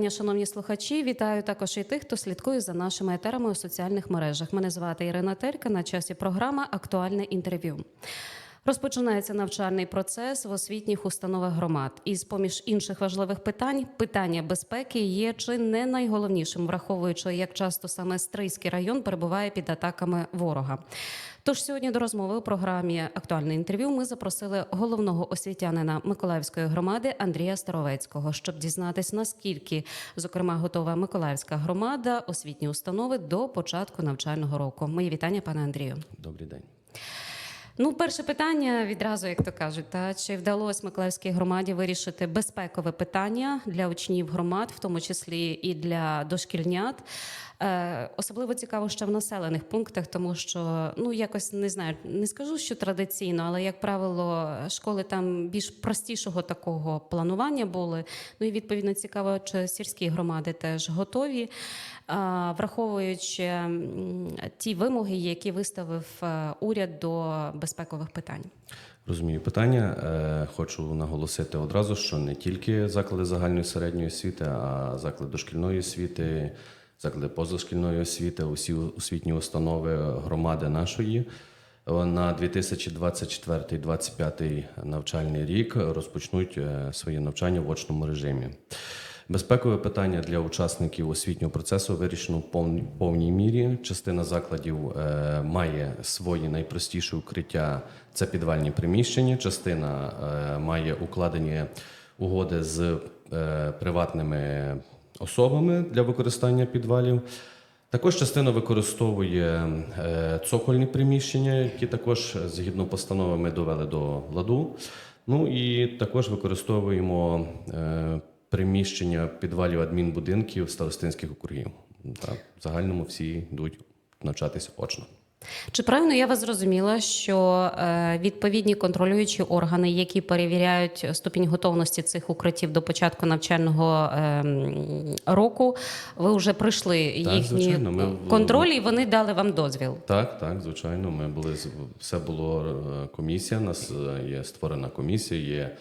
Вітання, шановні слухачі. Вітаю також і тих, хто слідкує за нашими етерами у соціальних мережах. Мене звати Ірина Терка. На часі програма Актуальне інтерв'ю. Розпочинається навчальний процес в освітніх установах громад. І з поміж інших важливих питань питання безпеки є чи не найголовнішим, враховуючи, як часто саме Стрийський район перебуває під атаками ворога. Тож сьогодні до розмови у програмі Актуальне інтерв'ю ми запросили головного освітянина Миколаївської громади Андрія Старовецького, щоб дізнатись, наскільки зокрема готова Миколаївська громада, освітні установи до початку навчального року. Мої вітання, пане Андрію. Добрий день. Ну, перше питання відразу, як то кажуть, та чи вдалося Миколаївській громаді вирішити безпекове питання для учнів громад, в тому числі і для дошкільнят. Е, особливо цікаво, що в населених пунктах, тому що ну якось не знаю, не скажу, що традиційно, але як правило, школи там більш простішого такого планування були. Ну і відповідно цікаво, чи сільські громади теж готові, враховуючи ті вимоги, які виставив е, уряд до безпекових питань. Розумію питання. Е, Хочу наголосити одразу, що не тільки заклади загальної середньої освіти, а заклади дошкільної освіти, заклади позашкільної освіти, усі освітні установи громади нашої е, на 2024-2025 навчальний рік розпочнуть е, своє навчання в очному режимі. Безпекове питання для учасників освітнього процесу вирішено в повній, мірі. Частина закладів е, має свої найпростіші укриття це підвальні приміщення. Частина е, має укладені угоди з е, приватними особами для використання підвалів. Також частина використовує е, цокольні приміщення, які також згідно постанови ми довели до ладу. Ну і також використовуємо е, приміщення підвалів адмінбудинків старостинських округів. Так, в загальному всі йдуть навчатися очно. Чи правильно я вас зрозуміла, що е, відповідні контролюючі органи, які перевіряють ступінь готовності цих укриттів до початку навчального е, року, ви вже пройшли їхні звичайно, ми контролі, і вони дали вам дозвіл? Так, так, звичайно. Ми були все було е, комісія. У нас е, є створена комісія, є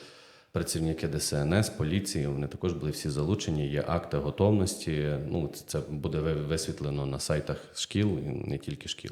працівники ДСНС, поліції. Вони також були всі залучені. Є акти готовності. Ну це- буде ви- висвітлено на сайтах шкіл, і не тільки шкіл.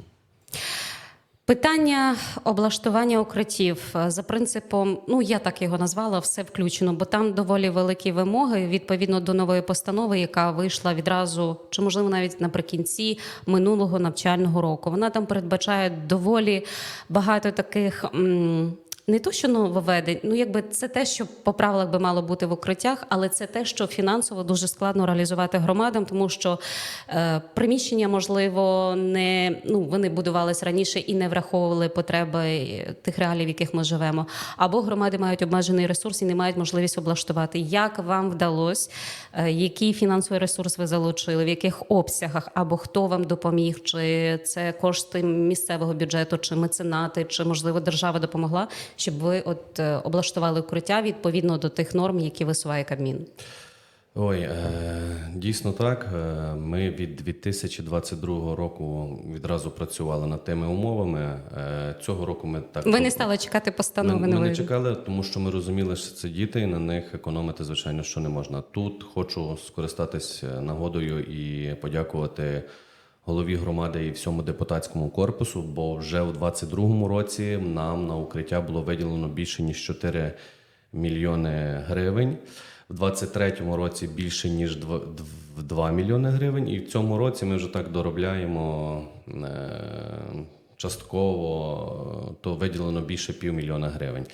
Питання облаштування укриттів е, за принципом, ну я так його назвала, все включено, бо там доволі великі вимоги відповідно до нової постанови, яка вийшла відразу, чи можливо навіть наприкінці минулого навчального року. Вона там передбачає доволі багато таких. м, не то, що нововведень, ну якби це те, що по правилах би мало бути в укриттях, але це те, що фінансово дуже складно реалізувати громадам, тому що е, приміщення, можливо, не ну вони будувались раніше і не враховували потреби е, тих реалій, в яких ми живемо. Або громади мають обмежений ресурс і не мають можливість облаштувати. Як вам вдалося, е, який фінансовий ресурс ви залучили, в яких обсягах, або хто вам допоміг, чи це кошти місцевого бюджету, чи меценати, чи можливо держава допомогла, щоб ви от е, облаштували укриття відповідно до тих норм, які висуває Кабмін? Ой, е, дійсно так. Е, Ми від 2022 року відразу працювали над тими умовами. Цього року ми так Ви не стали чекати постанови Ми, ми не чекали, тому що ми розуміли, що це діти, і на них економити, звичайно, що не можна. Тут хочу скористатись нагодою і подякувати голові громади і всьому депутатському корпусу, бо вже у 22-му році нам на укриття було виділено більше ніж 4 мільйони гривень. В 23-му році більше ніж 2, 2 мільйони гривень, і в цьому році ми вже так доробляємо е, частково, то виділено більше півмільйона гривень.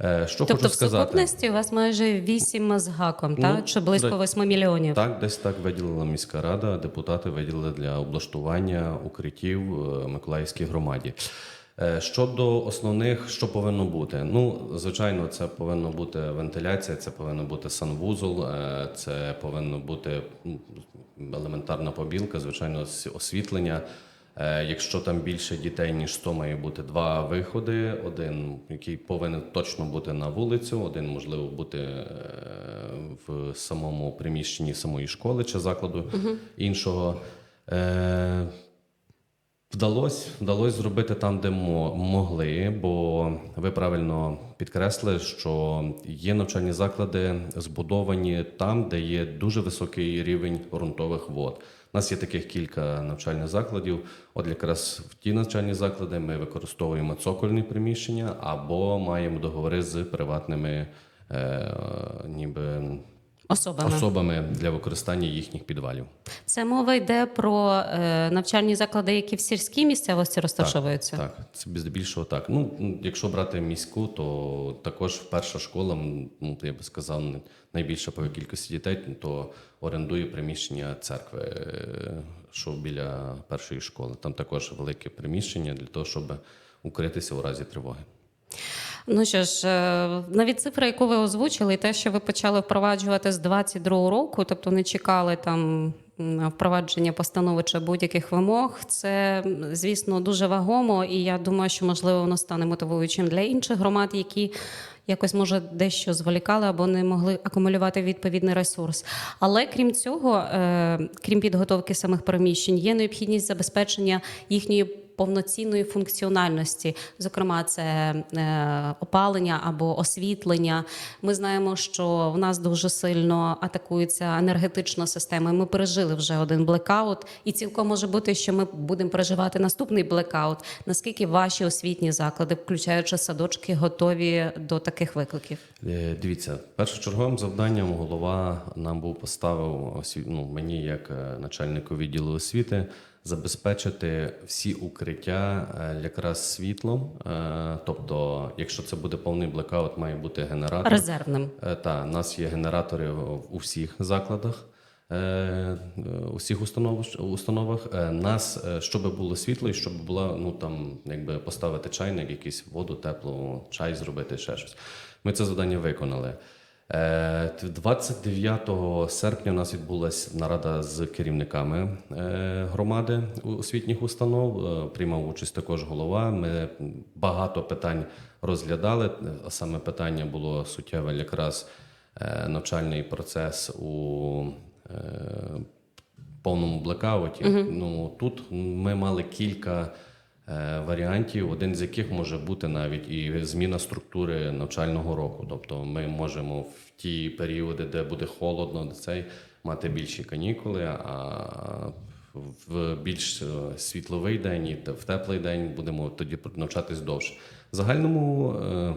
Е, Що Тобто хочу в сукупності у вас майже 8 з гаком, Ну, так? чи близько да. 8 мільйонів. Так, десь так виділила міська рада. Депутати виділили для облаштування укриттів е, Миколаївській громаді. Е, Щодо основних, що повинно бути? Ну, звичайно, це повинна бути вентиляція, це повинно бути санвузол, е, це повинно бути елементарна побілка, звичайно, освітлення. Е, Якщо там більше дітей, ніж 100, має бути два виходи. Один, який повинен точно бути на вулицю, один, можливо, бути е, в самому приміщенні самої школи чи закладу іншого. Е, Вдалось, вдалось зробити там, де могли, бо ви правильно підкреслили, що є навчальні заклади збудовані там, де є дуже високий рівень ґрунтових вод. У нас є таких кілька навчальних закладів. От якраз в ті навчальні заклади ми використовуємо цокольні приміщення або маємо договори з приватними е, ніби Особами. особами для використання їхніх підвалів. Це мова йде про е, навчальні заклади, які в сільській місцевості розташовуються. Так, це здебільшого так. Ну, якщо брати міську, то також перша школа, ну, я би сказав, найбільша по кількості дітей, то орендує приміщення церкви, е, що біля першої школи. Там також велике приміщення для того, щоб укритися у разі тривоги. Ну що ж, е, навіть цифра, яку ви озвучили, і те, що ви почали впроваджувати з 22 року, тобто не чекали там впровадження постанови чи будь-яких вимог, це звісно дуже вагомо, і я думаю, що можливо воно стане мотивуючим для інших громад, які. Якось може дещо зволікали або не могли акумулювати відповідний ресурс. Але крім цього, е, крім підготовки самих приміщень, є необхідність забезпечення їхньої повноцінної функціональності. Зокрема, це е, опалення або освітлення. Ми знаємо, що в нас дуже сильно атакується енергетична система. Ми пережили вже один блекаут, і цілком може бути, що ми будемо переживати наступний блекаут. Наскільки ваші освітні заклади, включаючи садочки, готові до таких викликів? Е, Дивіться, першочерговим завданням голова нам був поставив ну, мені, як е, начальнику відділу освіти, забезпечити всі укриття е, якраз світлом. Тобто, якщо це буде повний блекаут, має бути генератор. Резервним. Та, у нас є генератори у всіх закладах, у всіх установ, установах. Е, Нас, е, щоб було світло, і щоб була, ну там, якби поставити чайник, якийсь воду, теплу, чай зробити, ще щось. Ми це завдання виконали. Е, 29 серпня у нас відбулася нарада з керівниками е, громади освітніх установ. Е, Приймав участь також голова. Ми багато питань розглядали. Саме питання було суттєве якраз е, навчальний процес у е, повному блекауті. Ну тут ми мали кілька е, варіантів, один з яких може бути навіть і зміна структури навчального року. Тобто ми можемо в ті періоди, де буде холодно, де цей мати більші канікули, а в більш е, світловий день і в теплий день будемо тоді навчатись довше. В загальному е,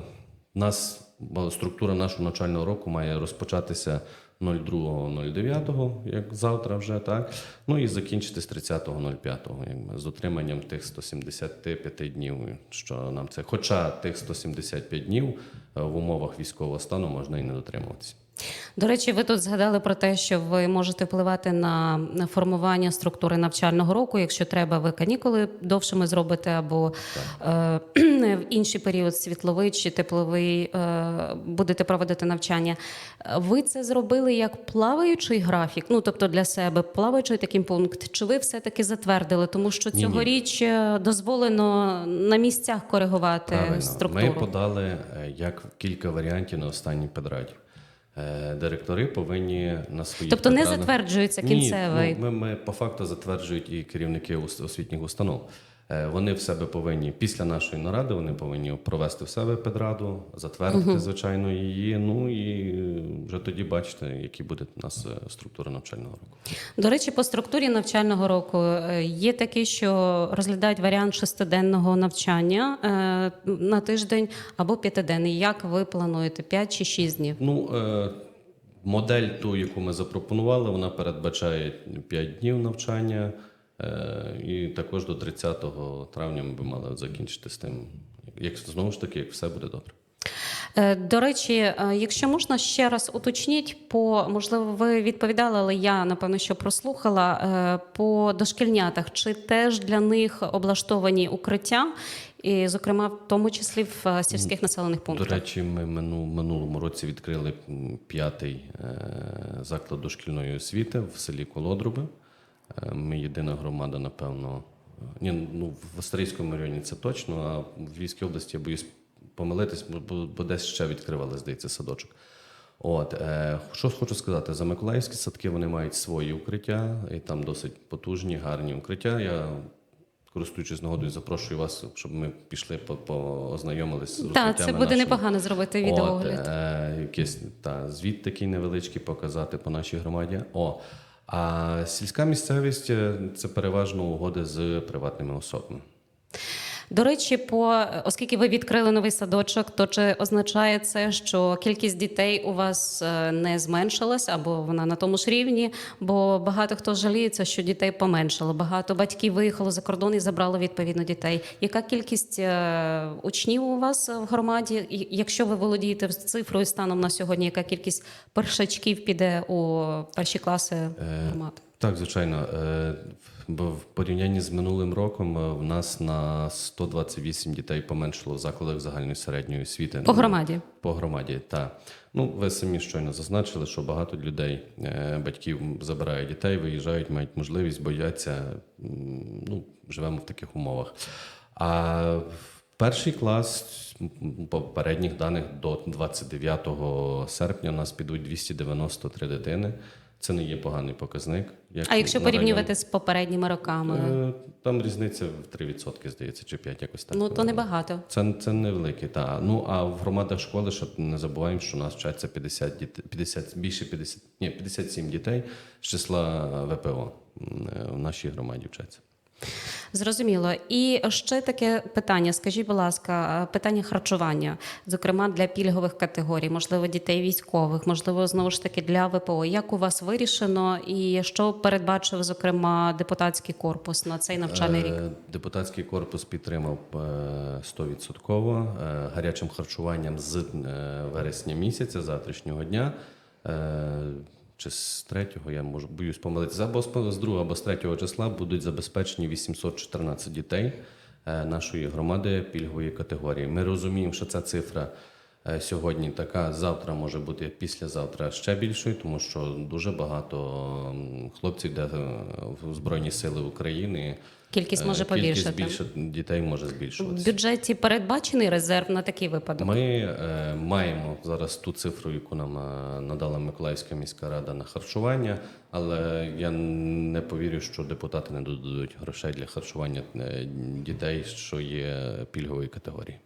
нас структура нашого навчального року має розпочатися 02.09, як завтра вже, так? Ну і закінчити з 30.05, якби, з дотриманням тих 175 днів, що нам це. Хоча тих 175 днів е, в умовах військового стану можна і не дотримуватися. До речі, ви тут згадали про те, що ви можете впливати на формування структури навчального року. Якщо треба, ви канікули довшими зробите, або е, в інший період світловий чи тепловий е, будете проводити навчання. Ви це зробили як плаваючий графік? Ну тобто для себе плаваючий такий пункт. Чи ви все таки затвердили? Тому що цьогоріч е, дозволено на місцях коригувати Правильно. структуру. Ми подали е, як кілька варіантів на останній педраді. Е, Директори повинні на своїх Тобто не затверджується кінцевий. Ні, ну, ми, ми по факту затверджують і керівники освітніх установ. Е, Вони в себе повинні після нашої наради вони повинні провести в себе педраду, затвердити звичайно її. Ну і вже тоді бачите, які буде у нас е, структура навчального року. До речі, по структурі навчального року е, є такі, що розглядають варіант шестиденного навчання е, на тиждень або п'ятиденний. Як ви плануєте? П'ять чи шість днів? Ну, е, модель ту, яку ми запропонували, вона передбачає 5 днів навчання, е, і також до 30 травня ми б мали закінчити з тим. Як знову ж таки, як все буде добре. Е, До речі, е, якщо можна ще раз уточніть, по можливо, ви відповідали, але я напевно що прослухала е, по дошкільнятах. Чи теж для них облаштовані укриття, і, зокрема, в тому числі в е, сільських населених пунктах? До речі, ми мину, минулому році відкрили п'ятий е, заклад дошкільної освіти в селі Колодруби. Е, ми єдина громада, напевно. е, Ні, ну, в Австрійському районі це точно, а в Львівській області я боюсь помилитись, бо- десь ще відкривали, здається, садочок. От, е, що хочу сказати, за Миколаївські садки вони мають свої укриття, і там досить потужні, гарні укриття. Я користуючись нагодою, запрошую вас, щоб ми пішли по- познайомились з Так, це буде нашої- непогано зробити відеоогляд. От, е, якийсь та, звіт такий невеличкий показати по нашій громаді. О, а сільська місцевість е, це переважно угоди з приватними особами. До речі, по оскільки ви відкрили новий садочок, то чи означає це, що кількість дітей у вас е, не зменшилась або вона на тому ж рівні? Бо багато хто жаліється, що дітей поменшало. Багато батьків виїхало за кордон і забрало відповідно дітей. Яка кількість е, учнів у вас в громаді? Якщо ви володієте цифрою станом на сьогодні, яка кількість першачків піде у перші класи громад? Так, звичайно. Е, Бо в порівнянні з минулим роком е, в нас на 128 дітей поменшало в закладах загальної середньої освіти. По громаді. По громаді, так. Ну, ви самі щойно зазначили, що багато людей, е, батьків забирають дітей, виїжджають, мають можливість, бояться. Ну, живемо в таких умовах. А перший клас, по попередніх даних, до 29 серпня у нас підуть 293 дитини. Це не є поганий показник. як А якщо порівнювати район. з попередніми роками, Е, Там різниця в 3%, здається, чи 5, якось так. ну то небагато. Це, це невелике, так. Ну а в громадах школи щоб не забуваємо, що у нас вчаться 50 дітей, 50, більше 50, ні, 57 дітей з числа ВПО е, в нашій громаді вчаться. Зрозуміло. І ще таке питання. Скажіть, будь ласка, е, питання харчування, зокрема для пільгових категорій, можливо, дітей військових, можливо, знову ж таки для ВПО. Як у вас вирішено, і що передбачив, зокрема, депутатський корпус на цей навчальний рік? Е, Депутатський корпус підтримав е, 100% е, гарячим харчуванням з вересня місяця, завтрашнього дня. Чи з третього, я можу боюсь помилитися, або з- другого, або з третього числа будуть забезпечені 814 дітей е, нашої громади пільгової категорії. Ми розуміємо, що ця цифра е, сьогодні така, завтра може бути післязавтра ще більшою, тому що дуже багато хлопців йде е, в Збройні Сили України. Кількість може Е, Кількість побільшати. більше дітей може збільшуватися. В бюджеті передбачений резерв на такий випадок. Ми е, маємо зараз ту цифру, яку нам е, надала Миколаївська міська рада на харчування, але я не повірю, що депутати не додадуть грошей для харчування е, дітей, що є пільгової категорії.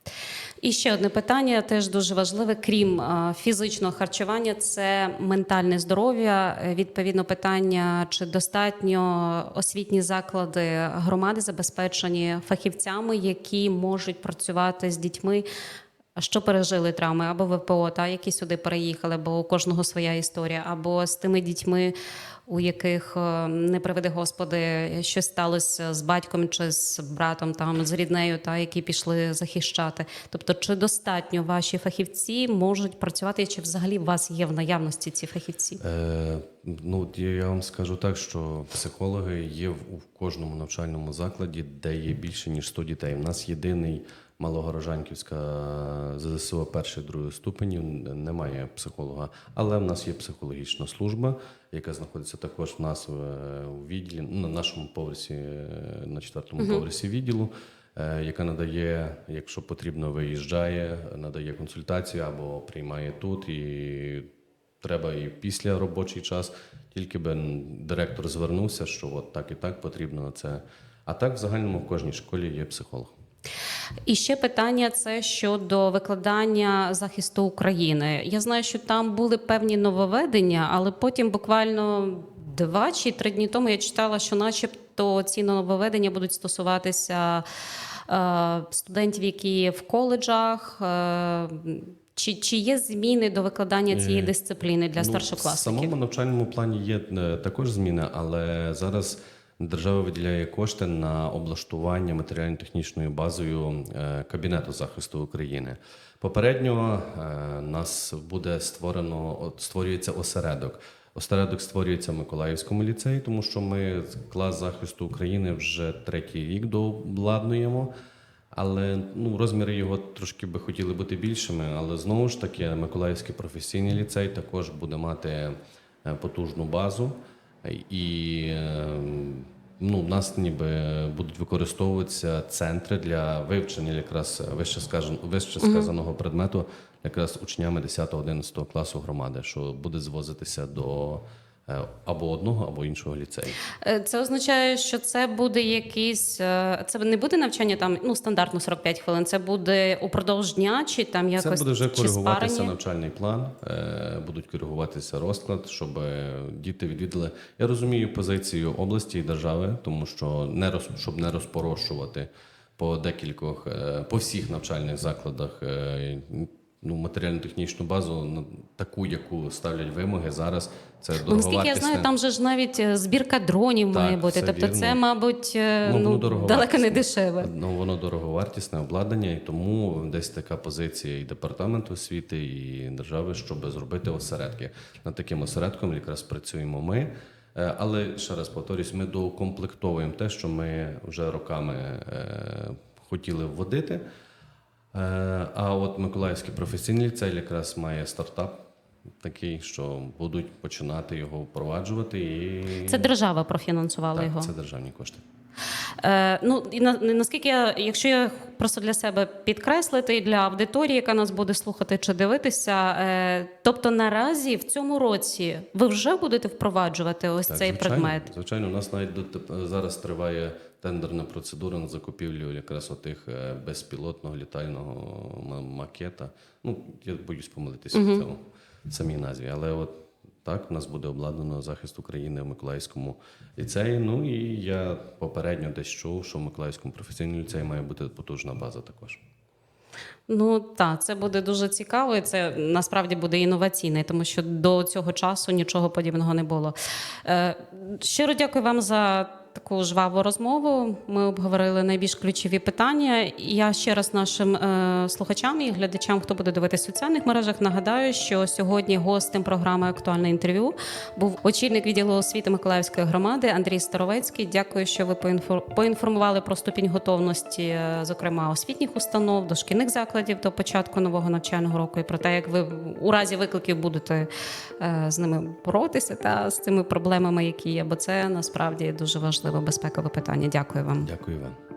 І ще одне питання, теж дуже важливе. Крім е, фізичного харчування, це ментальне здоров'я. Е, Відповідно, питання, чи достатньо освітні заклади громади забезпечені фахівцями, які можуть працювати з дітьми. Що пережили травми або ВПО, та які сюди переїхали, бо у кожного своя історія, або з тими дітьми, у яких е, не приведи Господи, щось сталося з батьком чи з братом, там з ріднею, та які пішли захищати. Тобто, чи достатньо ваші фахівці можуть працювати, чи взагалі у вас є в наявності ці фахівці? Е, ну, я вам скажу так, що психологи є в, у кожному навчальному закладі, де є більше ніж 100 дітей. У нас єдиний Малогорожанківська ЗСО першої другої ступенів немає психолога, але в нас є психологічна служба, яка знаходиться також в нас е, у відділі на нашому поверсі, е, на четвертому поверсі відділу. е, Яка надає, якщо потрібно, виїжджає, надає консультацію або приймає тут і треба і після робочий час, тільки би директор звернувся, що от так і так потрібно на це. А так в загальному в кожній школі є психолог. І ще питання це щодо викладання захисту України. Я знаю, що там були певні нововведення, але потім буквально два чи три дні тому я читала, що, начебто, ці нововведення будуть стосуватися е, студентів, які в коледжах. Е, чи, чи є зміни до викладання цієї дисципліни для Ну, В самому навчальному плані є е, також зміни, але зараз держава виділяє кошти на облаштування матеріально-технічною базою е, кабінету захисту України. Попередньо е, нас буде створено створюється осередок. Осередок створюється в Миколаївському ліцеї, тому що ми клас захисту України вже третій рік дообладнуємо. Але ну, розміри його трошки би хотіли бути більшими. Але знову ж таки, Миколаївський професійний ліцей також буде мати е, потужну базу. І е, ну, в нас ніби будуть використовуватися центри для вивчення якраз вище, скажен, вище сказаного предмету, якраз учнями 10-11 класу громади, що буде звозитися до або одного, або іншого ліцею. Е, Це означає, що це буде якийсь, е, це не буде навчання там ну стандартно 45 хвилин. Це буде упродовж дня, чи там якось Це буде вже коригуватися спарені? навчальний план, е, будуть коригуватися розклад, щоб е, діти відвідали. Я розумію позицію області і держави, тому що не роз, щоб не розпорошувати по декількох, е, по всіх навчальних закладах. Ну, матеріально-технічну базу на таку, яку ставлять вимоги зараз. Це Ну, наскільки я знаю, там же ж навіть е, збірка дронів Так, має бути. Тобто, це, мабуть, е, Ну, ну, далеко не дешеве. Ну, воно дороговартісне обладнання, і тому десь така позиція і департаменту освіти, і держави, щоб зробити осередки. Над таким осередком якраз працюємо ми. Е, Але ще раз повторюсь, ми доукомплектовуємо те, що ми вже роками хотіли вводити. Е, А от Миколаївський професійний ліцей якраз має стартап такий, що будуть починати його впроваджувати. І Це держава профінансувала його. це державні кошти. Е, ну і на, наскільки я, якщо я просто для себе підкреслити і для аудиторії, яка нас буде слухати чи дивитися, е, тобто наразі в цьому році ви вже будете впроваджувати ось Так, цей звичайно, предмет. Звичайно, у нас навіть до зараз триває тендерна процедура на закупівлю якраз отих е, безпілотного літального ма- макета. Ну, я боюсь помилитися в цьому в самій назві, але от так, у нас буде обладнано захист України в Миколаївському ліцеї. Ну і я попередньо десь чув, що в Миколаївському професійному ліцеї має бути потужна база також. Ну так, це буде дуже цікаво, і це насправді буде інноваційне, тому що до цього часу нічого подібного не було. Е, щиро дякую вам за таку жваву розмову. Ми обговорили найбільш ключові питання. Я ще раз нашим е, слухачам і глядачам, хто буде дивитися в соціальних мережах, нагадаю, що сьогодні гостем програми Актуальне інтерв'ю був очільник відділу освіти Миколаївської громади Андрій Старовецький. Дякую, що ви поінфор- поінформували про ступінь готовності, е, зокрема освітніх установ, дошкільних закладів до початку нового навчального року, і про те, як ви у разі викликів будете е, з ними боротися та з цими проблемами, які є, бо це насправді дуже важливе безпекове питання. Дякую вам. Дякую вам.